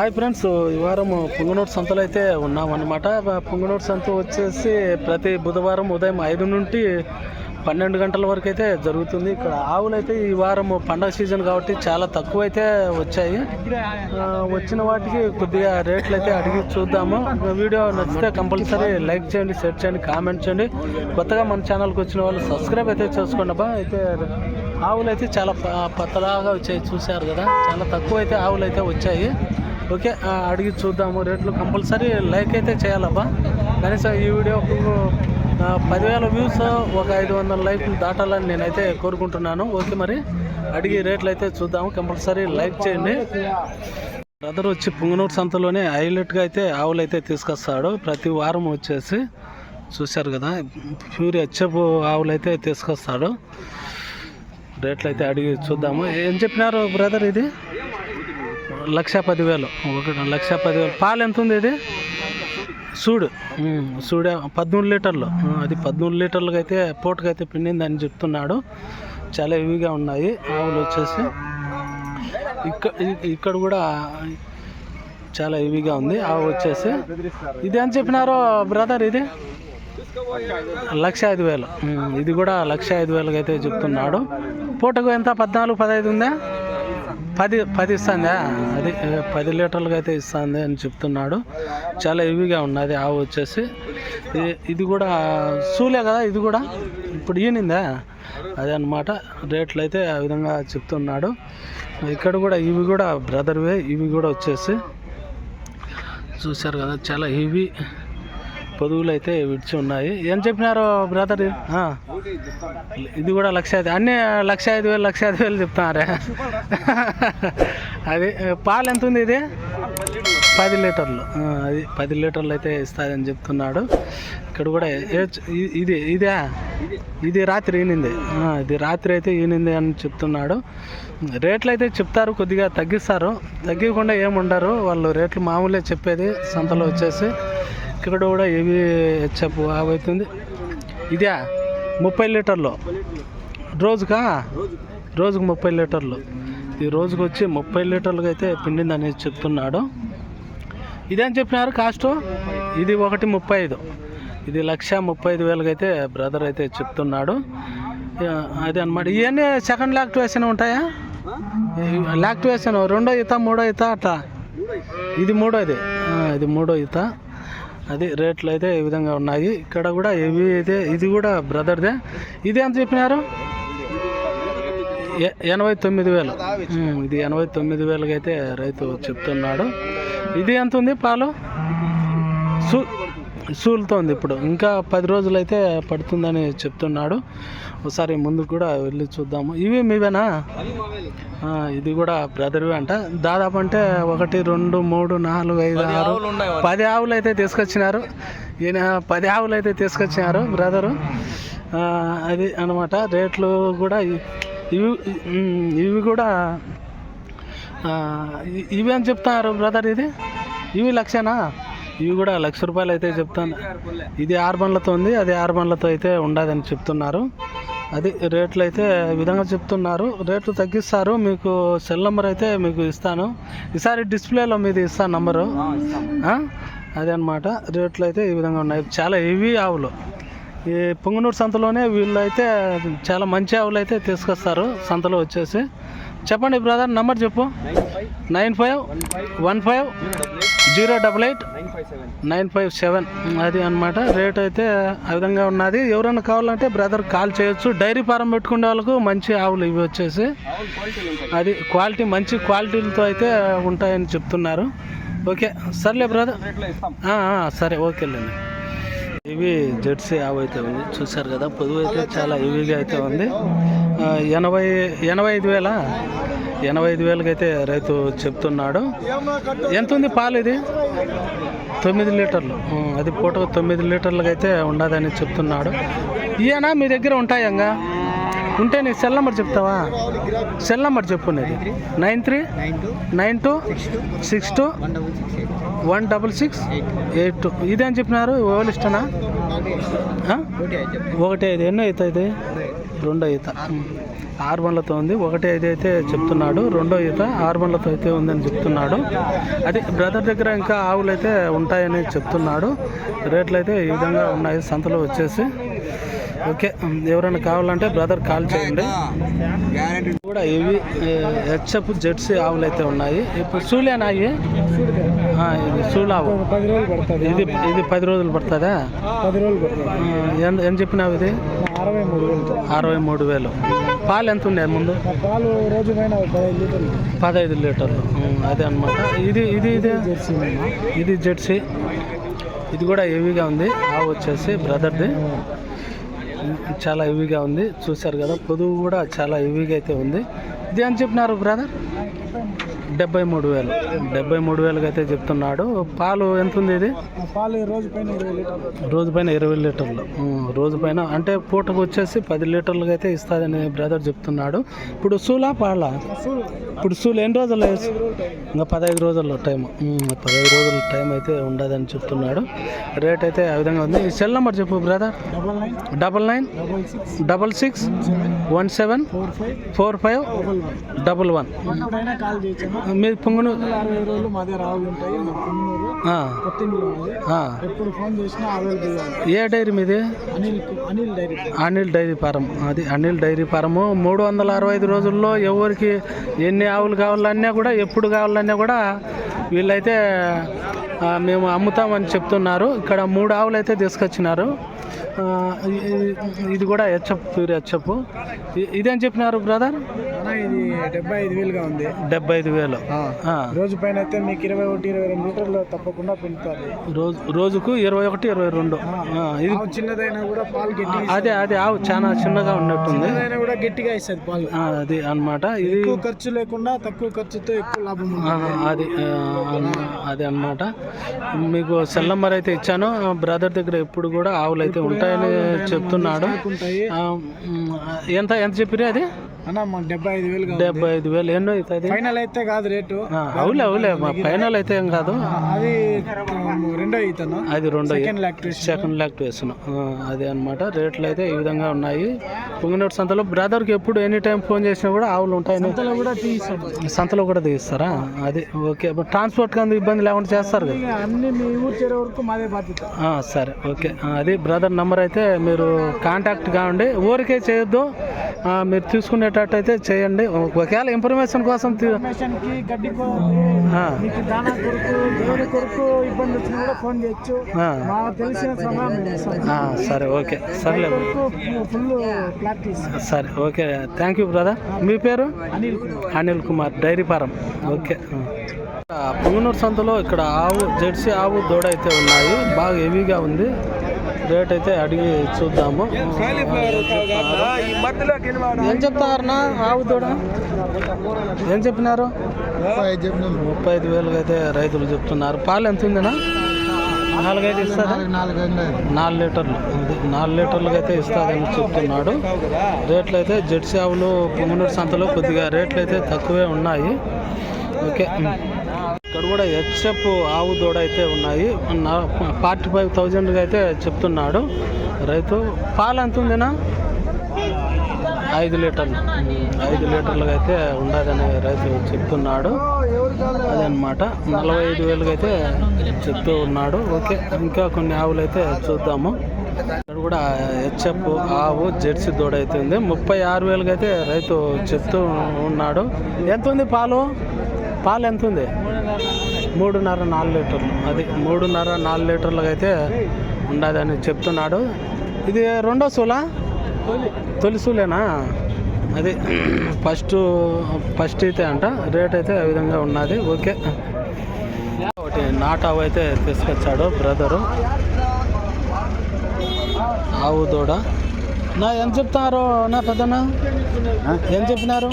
Hi friends ఈ వారం పుంగనూరు సంతలో అయితే ఉన్నామన్నమాట పుంగనూరు సంత వచ్చేసి ప్రతి బుధవారం ఉదయం ఐదు నుండి పన్నెండు గంటల వరకు అయితే జరుగుతుంది. ఇక్కడ ఆవులు అయితే ఈ వారం పండగ సీజన్ కాబట్టి చాలా తక్కువ అయితే వచ్చాయి వచ్చిన వాటికి కొద్దిగా రేట్లు అయితే అడిగి చూద్దాము. వీడియో నచ్చితే కంపల్సరీ లైక్ చేయండి షేర్ చేయండి కామెంట్ చేయండి. కొత్తగా మన ఛానల్కి వచ్చిన వాళ్ళు సబ్స్క్రైబ్ అయితే చేసుకోండి అబ్బా. అయితే ఆవులు అయితే చాలా ప- పతలాగా వచ్చాయి చూశారు కదా. చాలా తక్కువ అయితే ఆవులు అయితే వచ్చాయి. ఓకే అడిగి చూద్దాము. రేట్లు కంపల్సరీ లైక్ అయితే చేయాలబ్బా. కనీసం ఈ వీడియో పదివేల వ్యూస్ ఒక ఐదు వందల లైక్లు దాటాలని నేనైతే కోరుకుంటున్నాను. ఓకే మరి అడిగి రేట్లు అయితే చూద్దాము. కంపల్సరీ లైక్ చేయండి. బ్రదర్ వచ్చి పుంగనూరు సంతలోనే హైలైట్గా అయితే ఆవులు అయితే తీసుకొస్తాడు. ప్రతి వారం వచ్చేసి చూశారు కదా ప్యూర్ హెచ్చపు ఆవులు అయితే తీసుకొస్తాడు. రేట్లు అయితే అడిగి చూద్దాము. ఏం చెప్పినారు బ్రదర్ ఇది? లక్ష పదివేలు. ఒకటి లక్ష పదివేలు. పాలు ఎంత ఉంది ఇది? సూడు. సూడ సూడే. పదమూడు లీటర్లు. అది పద్మూడు లీటర్లకు అయితే పూటకైతే అయితే పిండింది అని చెప్తున్నాడు. చాలా హెవీగా ఉన్నాయి. ఆవులు వచ్చేసి. ఇక్కడ ఇక్కడ కూడా చాలా హెవీగా ఉంది. ఆవు వచ్చేసి. ఇది అని చెప్పినారో బ్రదర్ ఇది? లక్ష ఐదు వేలు. ఇది కూడా లక్ష ఐదు వేలకైతే చెప్తున్నాడు. పూటకు ఎంత? పద్నాలుగు పదహైదు ఉందా? పది పది ఇస్తుందా? అది పది లీటర్లుగా అయితే ఇస్తుంది అని చెప్తున్నాడు. చాలా హెవీగా ఉన్నది ఆవు వచ్చేసి. ఇది- ఇది కూడా సూలే కదా ఇది కూడా? ఇప్పుడు ఈనిందా? అదే అనమాట రేట్లు అయితే ఆ విధంగా చెప్తున్నాడు. ఇక్కడ కూడా ఇవి కూడా బ్రదర్వే ఇవి కూడా వచ్చేసి. చూశారు కదా చాలా హెవీ పొదువులు అయితే విడిచి ఉన్నాయి. ఏం చెప్పినారు బ్రదర్ ఇది కూడా లక్ష ఐదు. అన్నీ లక్ష ఐదు వేలు లక్ష ఐదు వేలు చెప్తున్నారే. అది పాలు ఎంత ఉంది ఇది? పది లీటర్లు. అది పది లీటర్లు అయితే ఇస్తారని చెప్తున్నాడు. ఇక్కడ కూడా ఇది ఇదే? ఇది రాత్రి ఈనింది. ఇది రాత్రి అయితే ఈనింది అని చెప్తున్నాడు. రేట్లు అయితే చెప్తారు కొద్దిగా తగ్గిస్తారు. తగ్గకుండా ఏముండరు. వాళ్ళు రేట్లు మామూలే చెప్పేది సంతలో వచ్చేసి. ఇక్కడ కూడా ఏవి చెప్పు అవుతుంది ఇదే ముప్పై లీటర్లు. రోజుకా? రోజుకు ముప్పై లీటర్లు. ఈ రోజుకు వచ్చి ముప్పై లీటర్లకు అయితే పిండిందని చెప్తున్నాడు. ఇదేం చెప్పినారు కాస్ట్? ఇది ఒకటి ముప్పై ఐదు. ఇది లక్ష ముప్పై ఐదు వేలకైతే బ్రదర్ అయితే చెప్తున్నాడు. అదే అనమాట ఇవన్నీ సెకండ్ లాక్టివేషన్ ఉంటాయా? లాక్టివేషన్ రెండో ఈత మూడో ఈత అట్లా? ఇది మూడోది. ఇది మూడో ఈత. అది రేట్లు అయితే ఈ విధంగా ఉన్నాయి. ఇక్కడ కూడా ఇవి అయితే ఇది కూడా బ్రదర్దే. ఇది ఎంత చెప్పినారు? ఎనభై తొమ్మిది వేలు. ఇది ఎనభై తొమ్మిది వేలకి అయితే రైతు చెప్తున్నాడు. ఇది ఎంత ఉంది పాలు? సూ సూలుతో ఉంది ఇప్పుడు. ఇంకా పది రోజులు అయితే పడుతుందని చెప్తున్నాడు. ఒకసారి ముందు కూడా వెళ్ళి చూద్దాము. ఇవి మీవేనా? ఇది కూడా బ్రదర్వి అంట. దాదాపు అంటే ఒకటి రెండు మూడు నాలుగు ఐదు ఆరు పది ఆవులు అయితే తీసుకొచ్చినారు. ఈయన పది ఆవులు అయితే తీసుకొచ్చినారు బ్రదరు. అది అనమాట రేట్లు కూడా ఇవి ఇవి కూడా ఇవి అని చెప్తున్నారు బ్రదర్ ఇది? ఇవి లక్షనా? ఇవి కూడా లక్ష రూపాయలు అయితే చెప్తాను. ఇది ఆరు బండ్లతో ఉంది అది ఆరు బండ్లతో అయితే ఉండదని చెప్తున్నారు. అది రేట్లు అయితే ఈ విధంగా చెప్తున్నారు. రేట్లు తగ్గిస్తారు మీకు సెల్ నెంబర్ అయితే మీకు ఇస్తాను. ఈసారి డిస్ప్లేలో మీది ఇస్తాను నంబరు? అదే అనమాట రేట్లు అయితే ఈ విధంగా ఉన్నాయి. చాలా హెవీ ఆవులు. ఈ పొంగనూరు సంతలోనే వీళ్ళు అయితే చాలా మంచి ఆవులు అయితే తీసుకొస్తారు సంతలో వచ్చేసి. చెప్పండి బ్రదర్ నంబర్ చెప్పు. Nine five. One five. Zero double eight nine five seven. అది అన్నమాట. రేట్ అయితే ఆ విధంగా ఉన్నది. ఎవరైనా కావాలంటే బ్రదర్ కాల్ చేయొచ్చు. డైరీ ఫారం పెట్టుకునే వాళ్ళకు మంచి ఆవులు ఇవి వచ్చేసి. అది క్వాలిటీ మంచి క్వాలిటీలతో అయితే ఉంటాయని చెప్తున్నారు. ఓకే. సర్లే బ్రదర్. సరే. ఓకేలేండి ఇవి జెర్సీ ఆవు అయితే ఉంది. చూశారు కదా పొదువు అయితే చాలా హెవీగా అయితే ఉంది. ఎనభై ఎనభై ఐదు వేల? ఎనభై ఐదు వేలకి అయితే రైతు చెప్తున్నాడు. ఎంత ఉంది పాలు ఇది? తొమ్మిది లీటర్లు. అది పూట తొమ్మిది లీటర్లకు అయితే ఉండదని చెప్తున్నాడు. ఇయేనా మీ దగ్గర ఉంటాయంగా ఉంటే నీ సెల్ నెంబర్ చెప్తావా? సెల్ నెంబర్ చెప్పు నీది. Nine three? Nine two? Six two? One double six eight two. ఇదే అని చెప్పినారు ఎవరు ఇష్టనా ఒకటి ఐదు. ఎన్నో అవుతుంది రెండో ఈత. ఆరు బండ్లతో ఉంది. ఒకటి ఐదు అయితే చెప్తున్నాడు. రెండో ఈత ఆరు బండ్లతో అయితే ఉందని చెప్తున్నాడు. అది బ్రదర్ దగ్గర ఇంకా ఆవులు అయితే ఉంటాయని చెప్తున్నాడు. రేట్లు అయితే ఈ విధంగా ఉన్నాయి. సంతలో వచ్చేసి ఓకే ఎవరైనా కావాలంటే బ్రదర్ కాల్ చేయండి. కూడా ఇవి హెచ్ఎఫ్ జెర్సీ ఆవులు అయితే ఉన్నాయి. ఇప్పుడు సూలేనా ఇవి? ఇది సూలావు. పది రోజులు పడుతుంది ఇది ఇది పది రోజులు పడుతుందా? పది రోజులు ఎంత ఎంత చెప్పినావు ఇది? అరవై మూడు వేలు. అరవై మూడు వేలు పాలు ఎంత ఉన్నాయి ముందు? పాలు రోజు పదహైదు లీటర్లు. పదహైదు లీటర్లు అదే అనమాట ఇది ఇది ఇది? జెర్సీ ఇది జెర్సీ ఇది కూడా హెవీగా ఉంది. ఆవు వచ్చేసి బ్రదర్ది చాలా హెవీగా ఉంది. చూశారు కదా పొదువు కూడా చాలా హెవీగా అయితే ఉంది. ఇది అని చెప్పినారు బ్రదర్ డెబ్బై మూడు వేలు. డెబ్బై మూడు వేలకి అయితే చెప్తున్నాడు. పాలు ఎంత ఉంది ఇది? పాలు రోజు పైన ఇరవై లీటర్లు. రోజు పైన ఇరవై లీటర్లు. రోజు పైన అంటే పూటకు వచ్చేసి పది లీటర్లుగా అయితే ఇస్తుందని బ్రదర్ చెప్తున్నాడు. ఇప్పుడు సూలా పాలా? ఇప్పుడు సూలు ఎన్ని రోజులు ఇంకా పదహైదు రోజుల్లో టైం. పదహైదు రోజుల టైం అయితే ఉండదని చెప్తున్నాడు. రేట్ అయితే ఆ విధంగా ఉంది. ఈ సెల్ నెంబర్ చెప్పు brother. Double nine. Double six. One seven. Four five. Double one. మీరు పొంగును అరవై రోజులు మాదే రావులు ఉంటాయి. ఎప్పుడు ఫోన్ చేసినా ఏ డైరీ మీది? Anil Anil dairy Anil dairy farm అది అనిల్ డైరీ ఫారము. మూడు వందల అరవై ఐదు రోజుల్లో ఎవరికి ఎన్ని ఆవులు కావాలన్నా కూడా ఎప్పుడు కావాలన్నా కూడా వీళ్ళైతే మేము అమ్ముతామని చెప్తున్నారు. ఇక్కడ మూడు ఆవులు అయితే తీసుకొచ్చినారు. ఇది కూడా హెచ్ఎఫ్ ప్యూర్ హెచ్ఎఫ్. ఇదేం చెప్పినారు బ్రదర్? ఇది డెబ్బై ఐదు వేలుగా ఉంది. డెబ్బై ఐదు వేలు రోజు పైన అయితే మీకు ఇరవై ఒకటి ఇరవై రెండు లీటర్లు తప్పకుండా పెంచుతుంది రోజు రోజుకు ఇరవై ఒకటి ఇరవై రెండు. ఇది చిన్నదైనా కూడా పాలు గట్టి అదే అదే ఆవు చాలా చిన్నగా ఉన్నట్టుంది. కూడా గట్టిగా ఇస్తుంది పాలు. అది అన్నమాట. ఇది ఎక్కువ ఖర్చు లేకుండా తక్కువ ఖర్చుతో ఎక్కువ లాభం అది అది అన్నమాట. మీకు సెల్ నెంబర్ అయితే ఇచ్చాను. బ్రదర్ దగ్గర ఎప్పుడు కూడా ఆవులు అయితే ఉంటాయని చెప్తున్నాడు. ఎంత ఎంత చెప్పిరే అది? డెబ్బై ఐదు ఉంది. డెబ్బై ఐదు వేలు. ఎన్నో అవుతుంది ఫైనల్ అయితే కాదు రేటు. అవులే అవులే మా ఫైనల్ అయితే ఏం కాదు. అది రెండో ఈతను అది రెండో సెకండ్ సెకండ్ లాక్టేషన్ అదే అన్నమాట. రేట్లు అయితే ఈ విధంగా ఉన్నాయి. పొంగినోటి సంతలో బ్రదర్కి ఎప్పుడు ఎనీ టైం ఫోన్ చేసినా కూడా ఆవులు ఉంటాయని ఇంతలో కూడా తీస్తాం సంతలో కూడా తీస్తారా అది ఓకే. ట్రాన్స్పోర్ట్ కానీ ఇబ్బంది లేకుండా చేస్తారు కదా. అన్ని మీ ఊరు చేరే వరకు మాదే బాధ్యత. ఆ, సరే ఓకే. అది బ్రదర్ నంబర్ అయితే మీరు కాంటాక్ట్ కావండి. ఊరికే చేయొద్దు. మీరు అయితే చేయండి. ఒకవేళ ఇన్ఫర్మేషన్ కోసం గడ్డి సరే ఓకే. ప్రాక్టీస్. సరే ఓకే. థ్యాంక్ యూ బ్రదర్ మీ పేరు? Anil Kumar. Anil Kumar dairy farm. Okay. ఆ, పుంగనూరు సంతలో ఇక్కడ ఆవు జెర్సీ ఆవు దూడ అయితే ఉన్నాయి. బాగా హెవీగా ఉంది. రేట్ అయితే అడిగి చూద్దాము. ఏం చెప్తారన్నా ఆవు దూడ ఏం చెప్పినారు? ముప్పై ఐదు వేలుగా అయితే రైతులు చెప్తున్నారు. పాలు ఎంత ఉందినా నాలుగైదు ఇస్తారా? నాలుగు లీటర్లు. నాలుగు లీటర్లుగా అయితే ఇస్తారని చెప్తున్నాడు. రేట్లు అయితే జెర్సీ ఆవులు పొంగునూరు సంతలో కొద్దిగా రేట్లు అయితే తక్కువే ఉన్నాయి. ఓకే. ఇక్కడ కూడా హెచ్ఎఫ్ ఆవు దూడ అయితే ఉన్నాయి. ఫార్టీ ఫైవ్ థౌజండ్కి అయితే చెప్తున్నాడు. రైతు పాలు ఎంత ఉందినా? ఐదు లీటర్లు ఐదు లీటర్లకు అయితే ఉండదని రైతు చెప్తున్నాడు. అదనమాట. నలభై ఐదు వేలుగా అయితే చెప్తూ ఉన్నాడు. ఓకే ఇంకా కొన్ని ఆవులు అయితే చూద్దాము. ఇక్కడ కూడా హెచ్ఎఫ్ ఆవు జెర్సీ దూడ అయితే ఉంది. ముప్పై ఆరు వేలకి అయితే రైతు చెప్తూ ఉన్నాడు. ఎంత ఉంది పాలు? పాలు ఎంత ఉంది? మూడున్నర నాలుగు లీటర్లు. అది మూడున్నర నాలుగు లీటర్లుగా అయితే ఉండదని చెప్తున్నాడు. ఇది రెండో సూలా? తొలి సూలేనా? అది ఫస్ట్ ఫస్ట్ అయితే అంట. రేట్ అయితే ఆ విధంగా ఉన్నది. ఓకే. ఒకటి నాటావు అయితే తీసుకొచ్చాడు బ్రదరు. ఆవు దూడ. నా ఎంత చెప్తారు నా పెద్దనా ఏం చెప్పినారు?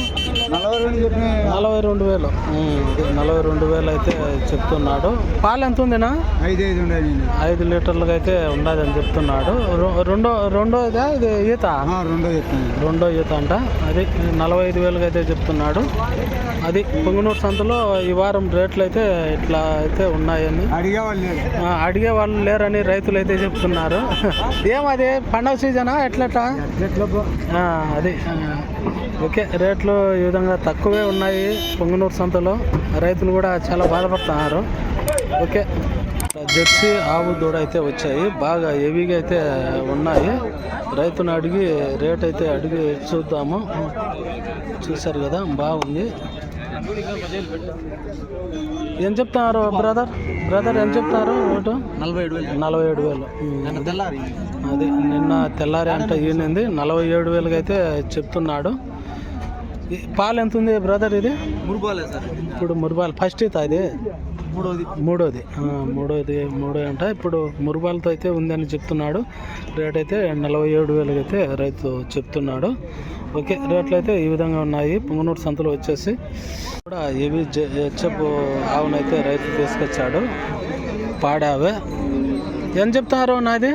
నలభై రెండు వేలు. నలభై రెండు వేలు అయితే చెప్తున్నాడు. పాలు ఎంత ఉందినా? ఐదు ఐదు ఉండేది ఐదు లీటర్లుగా అయితే ఉండదని చెప్తున్నాడు. రొ- రెండో రెండోదా ఇది? ఈత? రెండో రెండో ఈత అంట. అది నలభై ఐదు వేలుగా అయితే చెప్తున్నాడు. అది పొంగనూరు సంతలో ఈ వారం రేట్లు అయితే ఇట్లా అయితే ఉన్నాయని. అడిగేవాళ్ళు ఆ, అడిగే వాళ్ళు లేరని రైతులు అయితే చెప్తున్నారు. ఏమది పండగ సీజనా? ఎట్లట్లా ఆ, అది. ఓకే రేట్లు ఈ విధంగా తక్కువే ఉన్నాయి పొంగనూరు సంతలో. రైతులు కూడా చాలా బాధపడుతున్నారు. ఓకే జెర్సీ ఆవు దూడ అయితే వచ్చాయి. బాగా హెవీగా అయితే ఉన్నాయి. రైతును అడిగి రేట్ అయితే అడిగి చూద్దాము. చూశారు కదా బాగుంది. ఏం చెప్తున్నారు బ్రదర్ బ్రదర్ ఏం చెప్తున్నారు రేటు నలభై ఏడు వేలు. నలభై ఏడు వేలు. తెల్లారి. అది నిన్న తెల్లారి అంటే ఈయనింది. నలభై ఏడు వేలుగా అయితే చెప్తున్నాడు పాలు ఎంత ఉంది బ్రదర్ ఇది? మురుబాలే సార్. ఇప్పుడు మురుబాల్ ఫస్ట్ ఇత ఇది? మూడోది. మూడోది. మూడోది మూడో అంట. ఇప్పుడు మురుబాలతో అయితే ఉందని చెప్తున్నాడు. రేట్ అయితే నలభై ఏడు వేలకి అయితే రైతు చెప్తున్నాడు. ఓకే రేట్లు అయితే ఈ విధంగా ఉన్నాయి. పొంగనూరు సంతలో వచ్చేసి కూడా ఏవి హెచ్చపు ఆవునైతే రైతు తీసుకొచ్చాడు. పాడావే. ఏం చెప్తున్నారు నాది?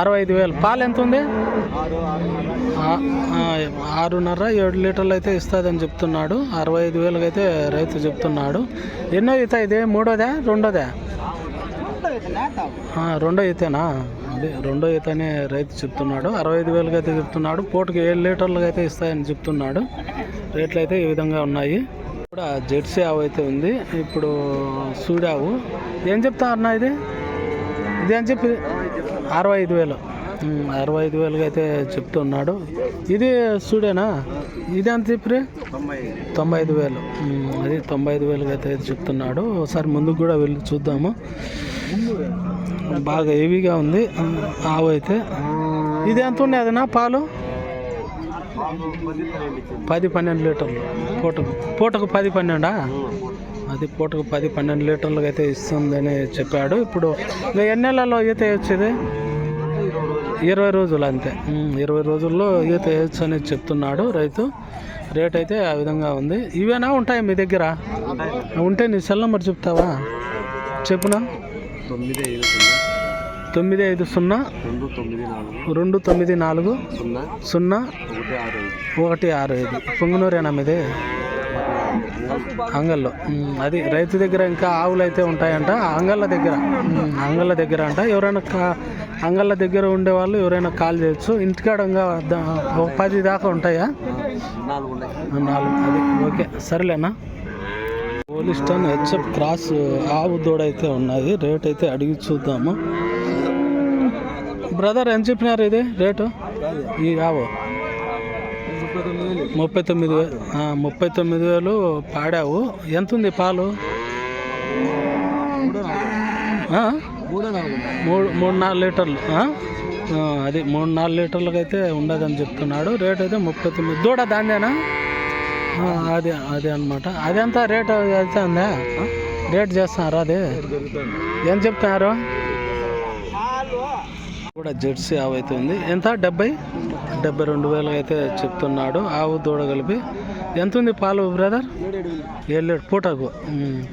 అరవై ఐదు వేలు. పాలు ఎంత ఉంది? ఆరున్నర. ఏడు లీటర్లు అయితే ఇస్తుందని చెప్తున్నాడు. అరవై ఐదు వేలకి అయితే రైతు చెప్తున్నాడు. ఎన్నో ఈత ఇది? మూడోదా? రెండోదా? రెండో ఈతేనా? అదే రెండో ఈతనే రైతు చెప్తున్నాడు. అరవై ఐదు వేలకి అయితే చెప్తున్నాడు. పూటకి ఏడు లీటర్లకు అయితే ఇస్తాయని చెప్తున్నాడు. రేట్లు అయితే ఈ విధంగా ఉన్నాయి. కూడా జెర్సీ ఆవు అయితే ఉంది. ఇప్పుడు సూడావు. ఏం చెప్తా అన్న ఇది? ఇది అని చెప్పి అరవై ఐదు వేలు. అరవై ఐదు వేలుగా అయితే చెప్తున్నాడు. ఇది స్టూడేనా ఇది ఎంత చెప్పి తొంభై ఐదు వేలు. అది తొంభై ఐదు వేలుగా అయితే చెప్తున్నాడు. ఒకసారి ముందుకు కూడా వెళ్ళి చూద్దాము. బాగా హెవీగా ఉంది. ఆవు అయితే. ఇది ఎంత ఉన్నాయి అదేనా పాలు? పది పన్నెండు లీటర్లు. పూటకు పూటకు పది పన్నెండా? అది పూటకు పది పన్నెండు లీటర్లకు అయితే ఇస్తుందని చెప్పాడు. ఇప్పుడు ఎన్ని నెలల్లో ఈత వచ్చేది ఇరవై రోజులు అంతే. ఇరవై రోజుల్లో ఈత వేయచ్చు అని చెప్తున్నాడు రైతు. రేట్ అయితే ఆ విధంగా ఉంది. ఇవేనా ఉంటాయి మీ దగ్గర? ఉంటే నీ సెల్ నెంబర్ చెప్తావా? చెప్పునా? తొమ్మిది ఐదు సున్నా తొమ్మిది ఐదు సున్నా రెండు తొమ్మిది నాలుగు సున్నా ఒకటి ఆరు ఐదు. పొంగునూరేనా మీది? అంగల్లో. అది రైతు దగ్గర ఇంకా ఆవులు అయితే ఉంటాయంట. అంగళ్ళ దగ్గర. అంగళ్ళ దగ్గర అంట. ఎవరైనా కా అంగళ్ళ దగ్గర ఉండే వాళ్ళు ఎవరైనా కాల్ చేయొచ్చు. ఇంటికాడ ఒక పది దాకా ఉంటాయా? నాలుగు. అది. ఓకే. సరేలేనా? పోలిస్టన్ హెచ్ఎఫ్ క్రాస్ ఆవు దూడ అయితే ఉన్నది. రేట్ అయితే అడిగి చూద్దాము. బ్రదర్ ఎంత చెప్పినారు ఇది? రేటు? ఈ ఆవు. ముప్పై తొమ్మిది వేలు. ముప్పై తొమ్మిది వేలు పాడావు. ఎంత ఉంది పాలు మూడు మూడు నాలుగు లీటర్లు. అది మూడు నాలుగు లీటర్లకు అయితే ఉండదని చెప్తున్నాడు. రేట్ అయితే ముప్పై తొమ్మిది. దూడ దాందేనా అదే అది అది అనమాట అదంతా రేట్? అయితే ఉందా? రేట్ చేస్తున్నారు అది? ఏం చెప్తున్నారు? కూడా జెర్సీ ఆవు అయితే ఉంది. ఎంత? డెబ్బై? డెబ్బై రెండు వేలు అయితే చెప్తున్నాడు. ఆవు దూడ కలిపి. ఎంత ఉంది పాలు బ్రదర్? ఏడు లీటర్. పూటకు.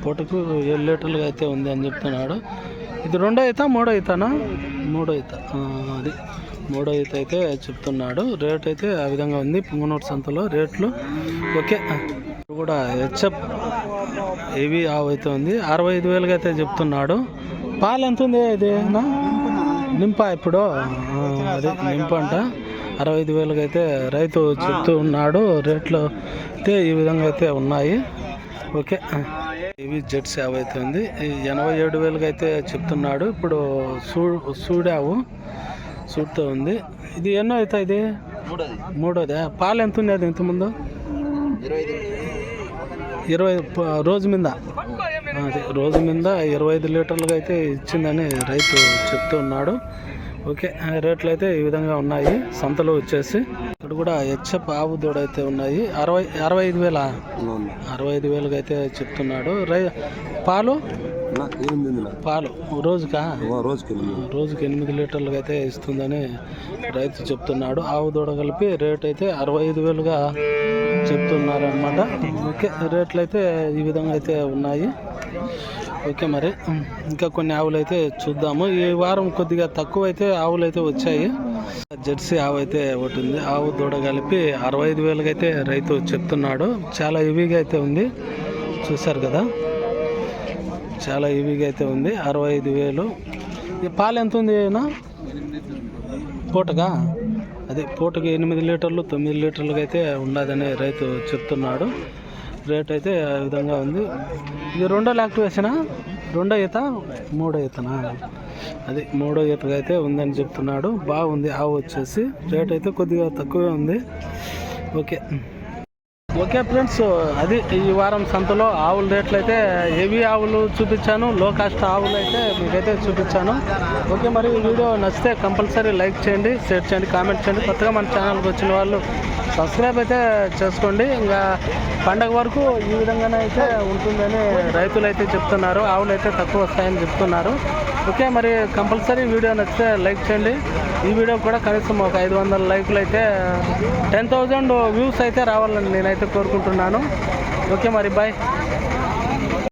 పూటకు ఏడు లీటర్లుగా అయితే ఉంది అని చెప్తున్నాడు. ఇది రెండో ఈత మూడో అవుతానా మూడో ఈత. అది. మూడో ఈత అయితే చెప్తున్నాడు. రేట్ అయితే ఆ విధంగా ఉంది. పుంగనూరు సంతలో రేట్లు ఓకే. కూడా హెచ్ఎఫ్ హెవీ ఆవు అయితే ఉంది. అరవై ఐదు వేలుగా అయితే చెప్తున్నాడు. పాలు ఎంత ఉంది? ఇది నింప ఇప్పుడు. అదే నింప అంట అరవై ఐదు వేలకి అయితే రైతు చెప్తూ ఉన్నాడు. రేట్లు అయితే ఈ విధంగా అయితే ఉన్నాయి. ఓకే. ఇవి జెట్ సేవ్ అయితే ఉంది ఎనభై ఏడు వేలకి అయితే చెప్తున్నాడు. ఇప్పుడు సూ సూడావు సూట్తో ఉంది. ఇది ఎన్నో అవుతాయి ఇది? మూడోది. పాలు ఎంత ఉంది అది ఇంతకుముందు? ఇరవై రోజు మీద? అదే రోజు మీద ఇరవై ఐదు లీటర్లుగా అయితే ఇచ్చిందని రైతు చెప్తూ ఉన్నాడు. ఓకే రేట్లు అయితే ఈ విధంగా ఉన్నాయి. సంతలో వచ్చేసి ఇక్కడ కూడా హెచ్ఎఫ్ ఆవు దూడ అయితే ఉన్నాయి. అరవై అరవై ఐదు వేల? అరవై ఐదు వేలుగా అయితే చెప్తున్నాడు. రై పాలు? పాలు రోజుకా? రోజుకి రోజుకి ఎనిమిది లీటర్లుగా అయితే ఇస్తుందని రైతు చెప్తున్నాడు. ఆవు దూడ కలిపి రేట్ అయితే అరవై ఐదు వేలుగా చెప్తున్నారు అనమాట ఓకే రేట్లు అయితే ఈ విధంగా అయితే ఉన్నాయి. ఓకే మరి. ఇంకా కొన్ని ఆవులు అయితే చూద్దాము. ఈ వారం కొద్దిగా తక్కువ అయితే ఆవులు అయితే వచ్చాయి. జెర్సీ ఆవు అయితే ఒకటి ఉంది. ఆవు దూడ కలిపి అరవై ఐదు వేలకి అయితే రైతు చెప్తున్నాడు. చాలా హెవీగా అయితే ఉంది. చూశారు కదా? చాలా హెవీగా అయితే ఉంది. అరవై ఐదు వేలు. ఈ పాలు ఎంత ఉంది అయినా పూటగా అదే పూటకి ఎనిమిది లీటర్లు తొమ్మిది లీటర్లకు అయితే ఉండదని రైతు చెప్తున్నాడు. రేట్ అయితే ఆ విధంగా ఉంది. ఇది రెండో లాక్టివేషనా రెండో ఈత మూడో ఈతనా? అది మూడో ఈతగా అయితే ఉందని చెప్తున్నాడు. బాగుంది ఆవు వచ్చేసి. రేట్ అయితే కొద్దిగా తక్కువే ఉంది. ఓకే. ఓకే ఫ్రెండ్స్ అది ఈ వారం సంతలో ఆవుల రేట్లు అయితే హెవీ ఆవులు చూపించాను? లో కాస్ట్ ఆవులు అయితే మీకైతే చూపించాను. ఓకే మరి ఈ వీడియో నచ్చితే కంపల్సరీ లైక్ చేయండి షేర్ చేయండి కామెంట్ చేయండి. కొత్తగా మన ఛానల్కి వచ్చిన వాళ్ళు సబ్స్క్రైబ్ అయితే చేసుకోండి. ఇంకా పండగ వరకు ఈ విధంగానే అయితే ఉంటుందని రైతులు అయితే చెప్తున్నారు ఆవులు అయితే తక్కువ వస్తాయని చెప్తున్నారు. ఓకే మరి కంపల్సరీ వీడియో నచ్చితే లైక్ చేయండి. ఈ వీడియో కూడా కనీసం ఒక ఐదు వందల లైకులు అయితే టెన్ థౌజండ్ వ్యూస్ అయితే రావాలని నేనైతే కోరుకుంటున్నాను. ఓకే మరి బాయ్.